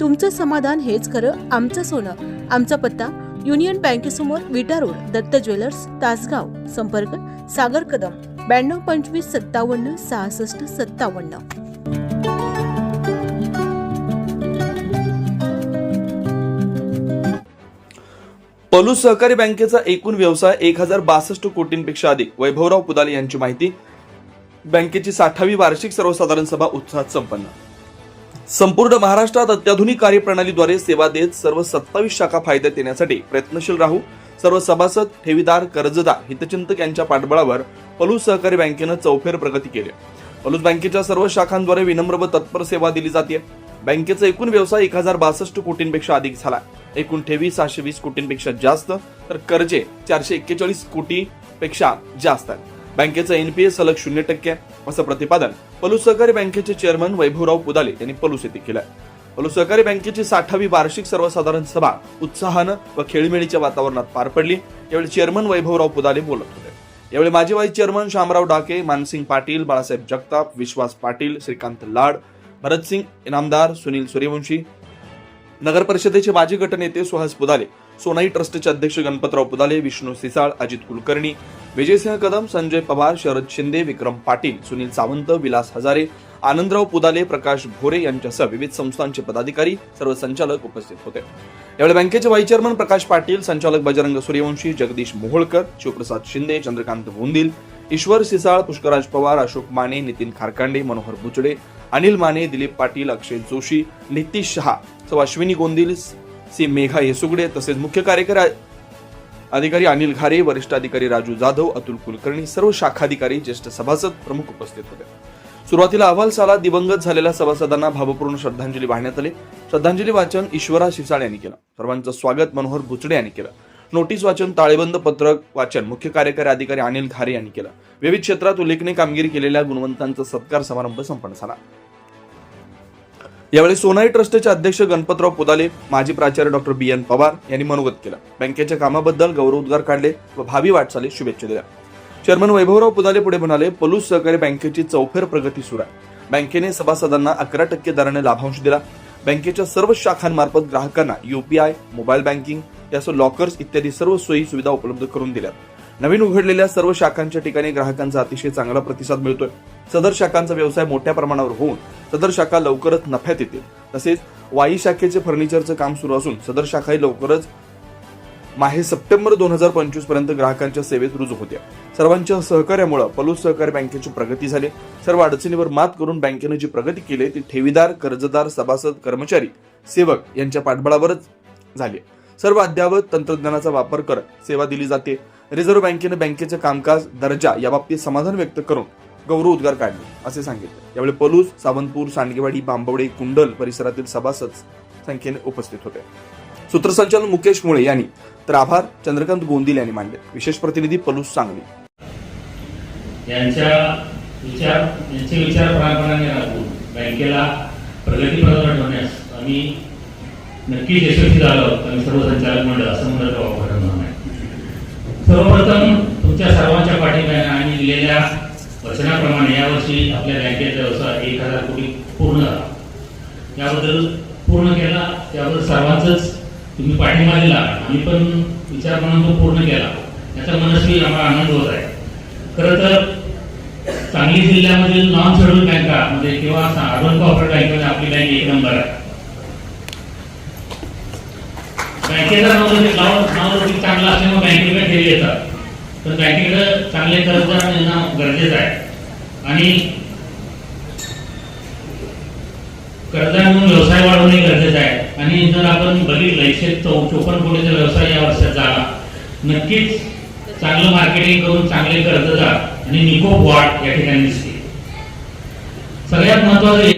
तुमचं समाधान हेच खरं आमचं सोनं. आमचा पत्ता युनियन बँकेसमोर विटा रोड दत्त ज्वेलर्स तासगाव. संपर्क सागर कदम ब्याण्णव पंचवीस सत्तावन्न सहासष्ट सत्तावन्न. पलूस सहकारी बँकेचा एकूण व्यवसाय एक हजार बासष्ट कोटींपेक्षा अधिक. वैभवराव पुदाले यांची माहिती. बँकेची साठावी वार्षिक सर्वसाधारण सभा उत्साहात संपन्न. संपूर्ण महाराष्ट्रात अत्याधुनिक कार्यप्रणालीद्वारे सेवा देत सर्व सत्तावीस शाखा फायद्यात येण्यासाठी प्रयत्नशील राहू. सर्व सभासद ठेवीदार कर्जदार हितचिंतक यांच्या पाठबळावर पलूस सहकारी बँकेनं चौफेर प्रगती केली पलूस बँकेच्या सर्व शाखांद्वारे विनम्र व तत्पर सेवा दिली जाते. बँकेचा एकूण व्यवसाय एक हजार बासष्ट कोटींपेक्षा अधिक झाला एकूण ठेवी सहाशे वीस कोटींपेक्षा जास्त तर कर्जे चारशे एक्केचाळीस कोटी पेक्षा जास्त आहेत बँकेचं एनपीए सलग शून्य टक्के असं प्रतिपादन पलू सहकारी बँकेचे चेअरमन वैभवराव पुदाले यांनी पलूस येथे केलं पलू सहकारी बँकेची साठावी वार्षिक सर्वसाधारण सभा उत्साहानं व खेळीमेळीच्या वातावरणात पार पडली. यावेळी चेअरमन वैभवराव पुदाले बोलत होते. यावेळी माजी वाईस चेअरमन शामराव डाके मानसिंग पाटील बाळासाहेब जगताप विश्वास पाटील श्रीकांत लाड भरतसिंग इनामदार सुनील सूर्यवंशी. नगर परिषदेचे माजी गटनेते सुहास पुदाले सोनाई ट्रस्टचे अध्यक्ष गणपतराव पुदाले विष्णू सिसाळ अजित कुलकर्णी विजयसिंह कदम संजय पवार शरद शिंदे विक्रम पाटील सुनील सावंत विलास हजारे आनंदराव पुदाले प्रकाश भोरे यांच्यासह विविध संस्थांचे पदाधिकारी सर्व संचालक उपस्थित होते. यावेळी बँकेचे व्हाईस चेअरमन प्रकाश पाटील संचालक बजरंग सूर्यवंशी जगदीश मोहोळकर शिवप्रसाद शिंदे चंद्रकांत भोंदिल ईश्वर सिसाळ पुष्कराज पवार अशोक माने नितीन खारकांडे मनोहर बुचडे अनिल माने दिलीप पाटील अक्षय जोशी नितीश शहा सौ अश्विनी गोंदिल सी मेघा येसुगडे तसेच मुख्य कार्यकारी अधिकारी अनिल घारे वरिष्ठ अधिकारी राजू जाधव अतुल कुलकर्णी सर्व शाखाधिकारी ज्येष्ठ सभासद प्रमुख उपस्थित होते. सुरुवातीला अहवाल साला दिवंगत झालेल्या सभासदांना भावपूर्ण श्रद्धांजली वाहण्यात आली. श्रद्धांजली वाचन ईश्वरा शिसाळ यांनी केलं. सर्वांचं स्वागत मनोहर बुचडे यांनी केलं. नोटीस वाचन ताळेबंद पत्रक वाचन मुख्य कार्यकारी अधिकारी अनिल घारे यांनी केलं. विविध क्षेत्रात उल्लेखनीय कामगिरी केलेल्या गुणवंतांचा सत्कार समारंभ संपन्न झाला. यावेळी सोनाई ट्रस्टचे अध्यक्ष गणपतराव पुदाले माजी प्राचार्य डॉक्टर बी एन पवार यांनी मनोगत केला. बँकेच्या कामाबद्दल गौरवोद्गार काढले व भावी वाटचाली शुभेच्छा दिल्या. चेअरमन वैभवराव पुदाले पुढे म्हणाले पलूस सहकारी बँकेची चौफेर प्रगती सुरू आहे. बँकेने सभासदांना अकरा टक्के दराने लाभांश दिला. बँकेच्या सर्व शाखांमार्फत ग्राहकांना युपीआय मोबाईल बँकिंग यासह लॉकर्स इत्यादी सर्व सोयी सुविधा उपलब्ध करून दिल्यात. नवीन उघडलेल्या सर्व शाखांच्या ठिकाणी ग्राहकांचा अतिशय चांगला प्रतिसाद मिळतोय. सदर शाखांचा व्यवसाय मोठ्या प्रमाणावर होऊन सदर शाखा लवकरच नफ्यात येतील. तसेच वाई शाखेचे फर्निचरचं काम सुरू असून सदर शाखाही लवकरच माहे सप्टेंबर दोन हजार पंचवीसपर्यंत ग्राहकांच्या सेवेत रुजू होत्या. सर्वांच्या सहकार्यामुळे पलूस सहकारी बँकेची प्रगती झाली. सर्व अडचणीवर मात करून बँकेने जी प्रगती केली ती ठेवीदार कर्जदार सभासद कर्मचारी सेवक यांच्या पाठबळावरच झाली. सर्व अद्यावत तंत्रज्ञानाचा वापर करत सेवा दिली जाते. रिझर्व्ह बँकेने बँकेचे कामकाज दर्जा याबाबतीत समाधान व्यक्त करून गौरव उद्गार काढले असे सांगितले. यावेळी पलूस सावंतपूर सांडगेवाडी बांबवडे कुंडल परिसरातील सभासद संख्येने उपस्थित होते. सूत्रसंचालन मुकेश मुळे यांनी तर आभार चंद्रकांत गोंदिल यांनी मांडले विशेष प्रतिनिधी पलूस सांगली. यांच्या विचार यांचे विचार प्रामाणिकपणे राखून बँकेला प्रगतीपथावर ठेवण्यास आम्ही नक्कीच यशस्वी झालो आम्ही सर्व संचालक मंडळ असं म्हणत वापरणार सर्वप्रथम तुमच्या सर्वांच्या पाठिंब्याने आणि दिलेल्या वचनाप्रमाणे यावर्षी आपल्या बँकेचा व्यवसाय एक हजार कोटी पूर्ण झाला. याबद्दल पूर्ण केला त्याबद्दल सर्वांचंच तुम्ही पाठिंबा दिला. आम्ही पण विचार म्हणून तो पूर्ण केला. याचा मनस्वी आम्हाला आनंद होत आहे. खरं तर सांगली जिल्ह्यामधील नॉन शेड्यूल बँकामध्ये किंवा अर्बन कॉर्पोरेट बँकेमध्ये आपली बँक एक नंबर आहे. बँकेचा नाव चांगला नाव असल्यामुळे बँकेकडे ठेवी येतात तर बँकेकडे चांगले कर्जदार येणं गरजेचं आहे. आणि कर्जदार म्हणून व्यवसाय वाढवणे गरजेचं आहे. आणि जर आपण बघितलं एकशे चौपन्न कोटीचा व्यवसाय या वर्षात झाला. नक्कीच चांगलं मार्केटिंग करून चांगले कर्जदार आणि निकोप वाढ या ठिकाणी दिसते सगळ्यात महत्वाचं